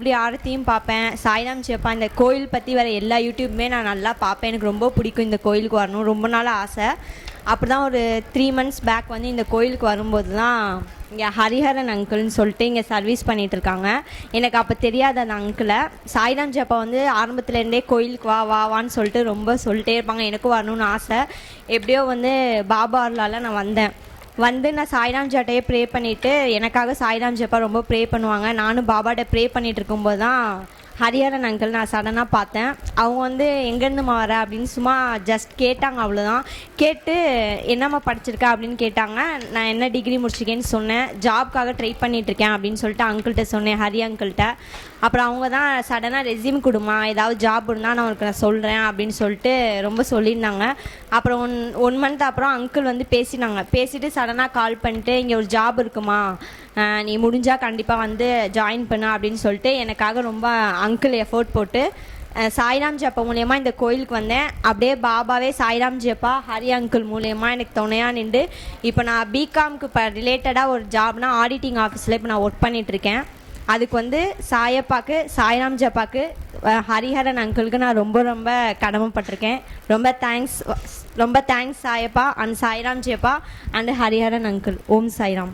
Every ஆரத்தையும் பார்ப்பேன். சாய்ராம் சேப்பா இந்த கோயில் பற்றி வர எல்லா யூடியூப்புமே நான் நல்லா பார்ப்பேன். எனக்கு ரொம்ப பிடிக்கும் இந்த கோயிலுக்கு வரணும். ரொம்ப நாள் ஆசை. அப்படி தான் ஒரு த்ரீ மந்த்ஸ் பேக் வந்து இந்த கோயிலுக்கு வரும்போது தான் இங்கே ஹரிஹரன் அங்கிள்னு சொல்லிட்டு இங்கே சர்வீஸ் பண்ணிட்டு இருக்காங்க. எனக்கு அப்போ தெரியாத அந்த அங்கிளை சாய்ராம் ஜப்பா வந்து ஆரம்பத்துலேருந்தே கோயிலுக்கு வா வா வான்னு சொல்லிட்டு ரொம்ப சொல்லிட்டே இருப்பாங்க. எனக்கும் வரணும்னு ஆசை. எப்படியோ வந்து பாபா அருளால் நான் வந்தேன். வந்து நான் சாய்ராம் ஜாட்டையே ப்ரே பண்ணிவிட்டு எனக்காக சாய்ராம் ஜப்பா ரொம்ப ப்ரே பண்ணுவாங்க. நானும் பாபாட்ட ப்ரே பண்ணிட்டு இருக்கும்போது தான் ஹரிஹரன் அங்கிள் நான் சடனாக பார்த்தேன். அவங்க வந்து எங்கேருந்துமா வர அப்படின்னு சும்மா ஜஸ்ட் கேட்டாங்க அவ்வளோதான் கேட்டு என்னம்மா படிச்சிருக்க அப்படின்னு கேட்டாங்க. நான் என்ன டிகிரி முடிச்சிருக்கேன்னு சொன்னேன். ஜாப்க்காக ட்ரை பண்ணிகிட்ருக்கேன் அப்படின்னு சொல்லிட்டு அங்கிள்கிட்ட சொன்னேன் ஹரி அங்கிள்கிட்ட அப்புறம் அவங்க தான் சடனாக ரெஸ்யூம் கொடுமா ஏதாவது ஜாப் இருந்தால் நான் உனக்கு நான் சொல்கிறேன் அப்படின்னு சொல்லிட்டு ரொம்ப சொல்லியிருந்தாங்க. அப்புறம் ஒன் ஒன் மந்த் அப்புறம் அங்கிள் வந்து பேசினாங்க. பேசிட்டு சடனாக கால் பண்ணிட்டு இங்கே ஒரு ஜாப் இருக்குமா? நீ முடிஞ்சால் கண்டிப்பாக வந்து ஜாயின் பண்ண அப்படின்னு சொல்லிட்டு எனக்காக ரொம்ப அங்கிள் எஃபோர்ட் போட்டு சாய்ராம் ஜப்பா மூலயமா இந்த கோயிலுக்கு வந்தேன். அப்படியே பாபாவே சாய்ராம் ஜப்பா ஹரி அங்கிள் மூலயமா எனக்கு துணையாக நின்று இப்போ நான் பிகாம்க்கு இப்போ ரிலேட்டடாக ஒரு ஜாப்னா ஆடிட்டிங் ஆஃபீஸில் இப்போ நான் ஒர்க் பண்ணிகிட்ருக்கேன் அதுக்கு வந்து சாயப்பாக்கு சாய்ராம் ஜப்பாக்கு ஹரிஹரன் அங்கிளுக்கு நான் ரொம்ப ரொம்ப கடமைப்பட்டிருக்கேன். ரொம்ப தேங்க்ஸ் ரொம்ப thanks Saiappa and Sairam Jappa and Hariharan uncle Om Sairam.